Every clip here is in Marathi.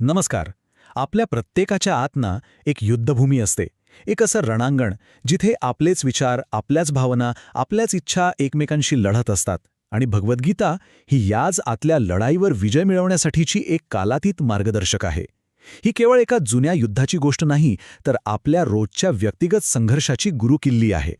नमस्कार. आपल्या प्रत्येकाच्या आतना एक युद्धभूमी असते. एक असं रणांगण जिथे आपलेच विचार आपल्याच भावना आपल्याच इच्छा एकमेकांशी लढत असतात. आणि भगवद्गीता ही याच आतल्या लढाईवर विजय मिळवण्यासाठीची एक कालातीत मार्गदर्शक आहे. ही केवळ एका जुन्या युद्धाची गोष्ट नाही तर आपल्या रोजच्या व्यक्तिगत संघर्षाची गुरुकिल्ली आहे.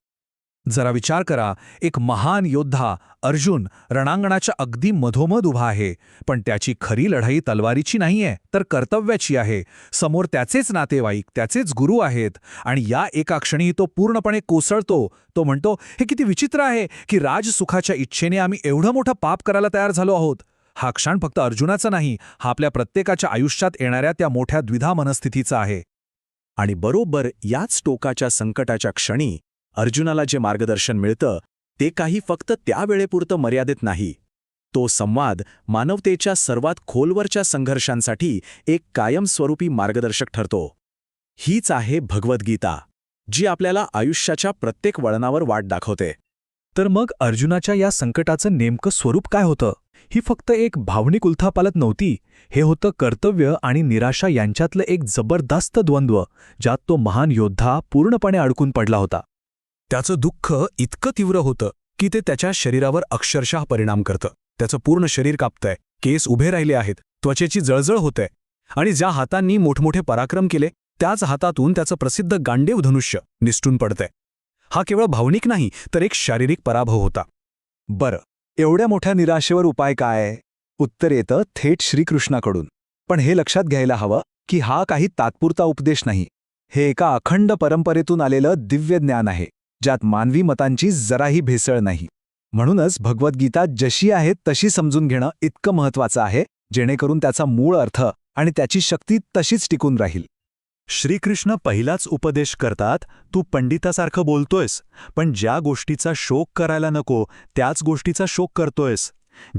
जरा विचार करा एक महान योद्धा अर्जुन रणांगणाच्या अगदी मधोमध उभा आहे पण त्याची खरी लढाई तलवारीची नाहीये तर कर्तव्याची आहे. समोर त्याचेच नातेवाईक त्याचेच गुरु आहेत आणि या एका क्षणी तो पूर्णपणे कोसळतो. तो म्हणतो हे किती विचित्र आहे की राजसुखाच्या इच्छेने आम्ही एवढं मोठं पाप करायला तयार झालो आहोत. हा क्षण फक्त अर्जुनाचा नाही हा आपल्या प्रत्येकाच्या आयुष्यात येणाऱ्या त्या मोठ्या द्विधा मनस्थितीचा आहे. आणि बरोबर याच टोकाच्या संकटाच्या क्षणी अर्जुनाला जे मार्गदर्शन मिळतं ते काही फक्त त्यावेळेपुरतं मर्यादित नाही. तो संवाद मानवतेच्या सर्वात खोलवरच्या संघर्षांसाठी एक कायमस्वरूपी मार्गदर्शक ठरतो. हीच आहे भगवद्गीता जी आपल्याला आयुष्याच्या प्रत्येक वळणावर वाट दाखवते. तर मग अर्जुनाच्या या संकटाचं नेमकं स्वरूप काय होतं? ही फक्त एक भावनिक उलथापालत नव्हती हे होतं कर्तव्य आणि निराशा यांच्यातलं एक जबरदस्त द्वंद्व ज्यात तो महान योद्धा पूर्णपणे अडकून पडला होता. त्याचं दुःख इतकं तीव्र होतं की ते त्याच्या शरीरावर अक्षरशः परिणाम करतं. त्याचं पूर्ण शरीर कापतंय. केस उभे राहिले आहेत. त्वचेची जळजळ होतंय. आणि ज्या हातांनी मोठमोठे पराक्रम केले त्याच हातातून त्याचं प्रसिद्ध गांडेव धनुष्य निसटून पडतंय. हा केवळ भावनिक नाही तर एक शारीरिक पराभव होता. बरं एवढ्या मोठ्या निराशेवर उपाय काय? उत्तर येतं थेट श्रीकृष्णाकडून. पण हे लक्षात घ्यायला हवं की हा काही तात्पुरता उपदेश नाही. हे एका अखंड परंपरेतून आलेलं दिव्य ज्ञान आहे. ज्यात मानवी मतांची जराही भेसळ नाही. म्हणूनच भगवद्गीता जशी आहे तशी समजून घेणं इतकं महत्वाचं आहे जेणेकरून त्याचा मूळ अर्थ आणि त्याची शक्ती तशीच टिकून राहील. श्रीकृष्ण पहिलाच उपदेश करतात तू पंडितासारखं बोलतोयस पण ज्या गोष्टीचा शोक करायला नको त्याच गोष्टीचा शोक करतोयस.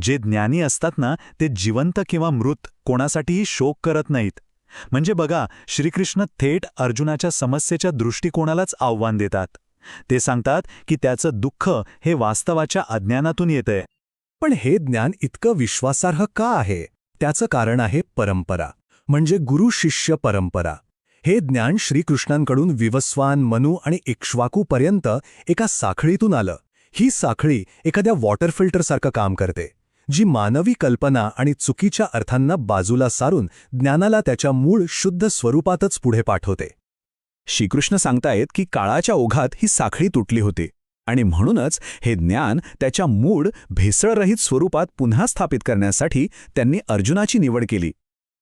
जे ज्ञानी असतात ना ते जिवंत किंवा मृत कोणासाठीही शोक करत नाहीत. म्हणजे बघा श्रीकृष्ण थेट अर्जुनाच्या समस्येच्या दृष्टिकोनालाच आव्हान देतात. ते सांगतात की त्याचं दुःख हे वास्तवाच्या अज्ञानातून येतंय. पण हे ज्ञान इतकं विश्वासार्ह का आहे? त्याचं कारण आहे परंपरा. म्हणजे गुरु शिष्य परंपरा. हे ज्ञान श्रीकृष्णांकडून विवस्वान मनू आणि इक्ष्वाकूपर्यंत एका साखळीतून आलं. ही साखळी एखाद्या वॉटर फिल्टरसारखं काम करते जी मानवी कल्पना आणि चुकीच्या अर्थांना बाजूला सारून ज्ञानाला त्याच्या मूळ शुद्ध स्वरूपातच पुढे पाठवते. श्रीकृष्ण सांगतायत की काळाच्या ओघात ही साखळी तुटली होती आणि म्हणूनच हे ज्ञान त्याच्या मूळ भेसळरहित स्वरूपात पुन्हा स्थापित करण्यासाठी त्यांनी अर्जुनाची निवड केली.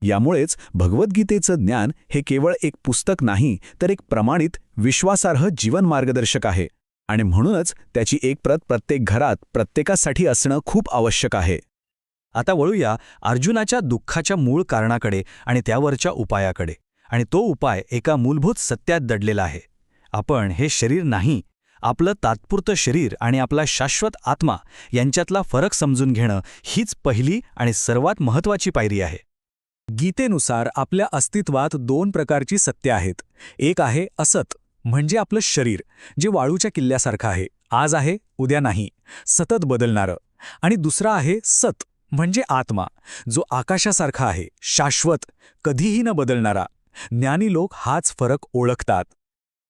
यामुळेच भगवद्गीतेचं ज्ञान हे केवळ एक पुस्तक नाही तर एक प्रमाणित विश्वासार्ह जीवन मार्गदर्शक आहे आणि म्हणूनच त्याची एक प्रत प्रत्येक घरात प्रत्येकासाठी असणं खूप आवश्यक आहे. आता वळूया अर्जुनाच्या दुःखाच्या मूळ कारणाकडे आणि त्यावरच्या उपायाकडे. आणि तो उपाय एका मूलभूत सत्यात दडलेला आहे. आपण हे शरीर नाही आपलं तात्पुरतं शरीर आणि आपला शाश्वत आत्मा यांच्यातला फरक समजून घेणं हीच पहिली आणि सर्वात महत्वाची पायरी आहे. गीतेनुसार आपल्या अस्तित्वात दोन प्रकारची सत्य आहेत. एक आहे असत म्हणजे आपलं शरीर जे वाळूच्या किल्ल्यासारखं आहे. आज आहे उद्या नाही. सतत बदलणारं. आणि दुसरा आहे सत म्हणजे आत्मा जो आकाशासारखा आहे शाश्वत कधीही न बदलणारा. ज्ञानी लोक हाच फरक ओळखतात.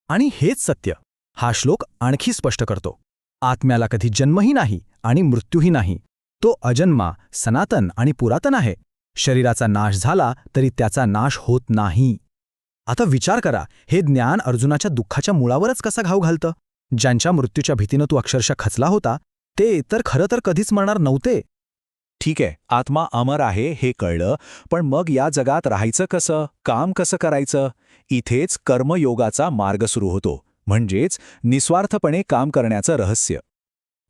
आणि हेच सत्य. हा श्लोक आणखी स्पष्ट करतो. आत्म्याला कधी जन्मही नाही आणि मृत्यूही नाही. तो अजन्मा सनातन आणि पुरातन आहे. शरीराचा नाश झाला तरी त्याचा नाश होत नाही. आता विचार करा हे ज्ञान अर्जुनाच्या दुःखाच्या मुळावरच कसा घाव घालतं? ज्यांच्या मृत्यूच्या भीतीनं तू अक्षरशः खचला होता ते तर खरं तर कधीच मरणार नव्हते. ठीक आहे आत्मा अमर आहे हे कळलं पण मग या जगात राहायचं कसं काम कसं करायचं? इथेच कर्मयोगाचा मार्ग सुरू होतो म्हणजेच निस्वार्थपणे काम करण्याचं रहस्य.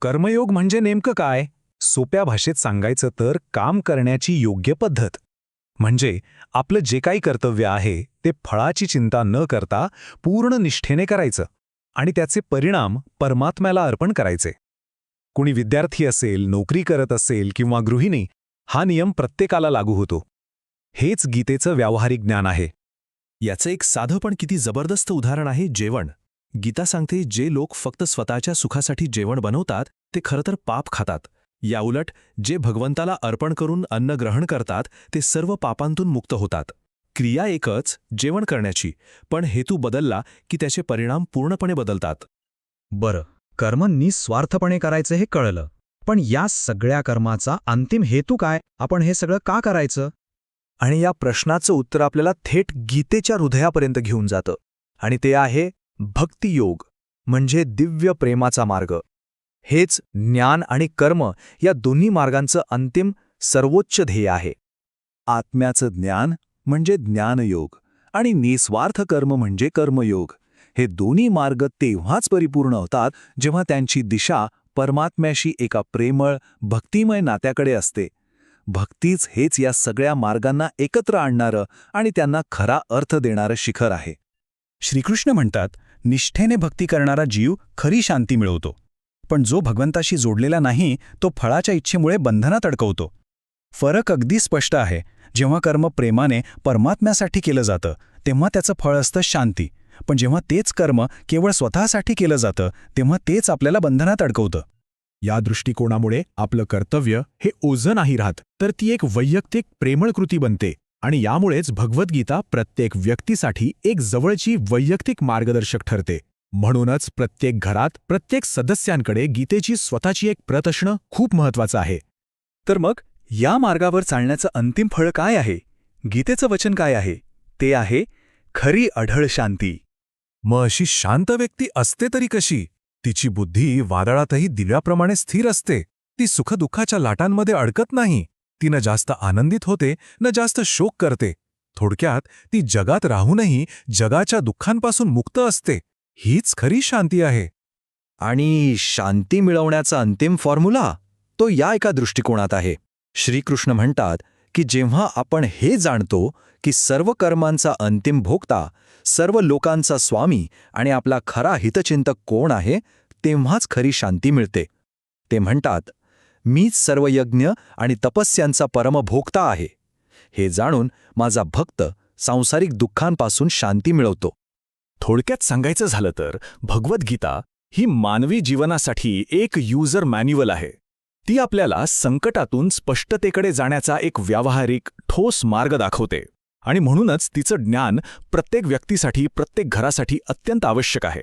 कर्मयोग म्हणजे नेमकं काय? सोप्या भाषेत सांगायचं तर काम करण्याची योग्य पद्धत. म्हणजे आपलं जे काही कर्तव्य आहे ते फळाची चिंता न करता पूर्ण निष्ठेने करायचं आणि त्याचे परिणाम परमात्म्याला अर्पण करायचे. कुणी विद्यार्थी असेल नोकरी करत असेल किंवा गृहिणी हा नियम प्रत्येकाला लागू होतो. हेच गीतेचं व्यावहारिक ज्ञान आहे. याचं एक साधं पण किती जबरदस्त उदाहरण आहे जेवण. गीता सांगते जे लोक फक्त स्वतःच्या सुखासाठी जेवण बनवतात ते खरं तर पाप खातात. याउलट जे भगवंताला अर्पण करून अन्न ग्रहण करतात ते सर्व पापांतून मुक्त होतात. क्रिया एकच जेवण करण्याची पण हेतू बदलला की त्याचे परिणाम पूर्णपणे बदलतात. बरं. कर्म निस्वार्थपणे करायचं हे कळलं. पण या सगळ्या कर्माचा अंतिम हेतू काय? आपण हे सगळं का करायचं? आणि या प्रश्नाचं उत्तर आपल्याला थेट गीतेच्या हृदयापर्यंत घेऊन जातं. आणि ते आहे भक्तियोग म्हणजे दिव्य प्रेमाचा मार्ग. हेच ज्ञान आणि कर्म या दोन्ही मार्गांचं अंतिम सर्वोच्च ध्येय आहे. आत्म्याचं ज्ञान म्हणजे ज्ञानयोग आणि निस्वार्थ कर्म म्हणजे कर्मयोग. हे दोन्ही मार्ग तेव्हाच परिपूर्ण होतात जेव्हा त्यांची दिशा परमात्म्याशी एका प्रेमळ भक्तिमय नात्याकडे असते. भक्तीच हेच या सगळ्या मार्गांना एकत्र आणणारं आणि त्यांना खरा अर्थ देणारं शिखर आहे. श्रीकृष्ण म्हणतात निष्ठेने भक्ती करणारा जीव खरी शांती मिळवतो. पण जो भगवंताशी जोडलेला नाही तो फळाच्या इच्छेमुळे बंधनात अडकवतो. फरक अगदी स्पष्ट आहे. जेव्हा कर्म प्रेमाने परमात्म्यासाठी केलं जातं तेव्हा त्याचं फळ असतं शांती. पण जेव्हा तेच कर्म केवळ स्वतःसाठी केलं जातं तेव्हा तेच आपल्याला बंधनात अडकवतं. या दृष्टिकोनामुळे आपलं कर्तव्य हे ओझं नाही राहत तर ती एक वैयक्तिक प्रेमळ कृती बनते आणि यामुळेच भगवद्गीता प्रत्येक व्यक्तीसाठी एक जवळची वैयक्तिक मार्गदर्शक ठरते. म्हणूनच प्रत्येक घरात प्रत्येक सदस्यांकडे गीतेची स्वतःची एक प्रत असणं खूप महत्वाचं आहे. तर मग या मार्गावर चालण्याचं अंतिम फळ काय आहे? गीतेचं वचन काय आहे? ते आहे खरी अढळ शांती. मग अशी शांत व्यक्ती असते तरी कशी? तिची बुद्धी वादळातही दिव्याप्रमाणे स्थिर असते. ती सुखदुःखाच्या लाटांमध्ये अडकत नाही. ती न जास्त आनंदित होते न जास्त शोक करते. थोडक्यात ती जगात राहूनही जगाच्या दुःखांपासून मुक्त असते. हीच खरी शांती आहे. आणि शांती मिळवण्याचा अंतिम फॉर्म्युला तो या एका दृष्टिकोनात आहे. श्रीकृष्ण म्हणतात की जेव्हा आपण हे जाणतो की सर्व कर्मांचा अंतिम भोगता सर्व लोकांचा स्वामी आणि आपला खरा हितचिंतक कोण आहे तेव्हाच खरी शांती मिळते. ते म्हणतात मीच सर्व यज्ञ आणि तपस्यांचा परमभोक्ता आहे. हे जाणून माझा भक्त सांसारिक दुःखांपासून शांती मिळवतो. थोडक्यात सांगायचं झालं तर भगवद्गीता ही मानवी जीवनासाठी एक युजर मॅन्युअल आहे. ती आपल्याला संकटातून स्पष्टतेकडे जाण्याचा एक व्यावहारिक ठोस मार्ग दाखवते. आणि म्हणूनच तिचं ज्ञान प्रत्येक व्यक्तीसाठी प्रत्येक घरासाठी अत्यंत आवश्यक आहे.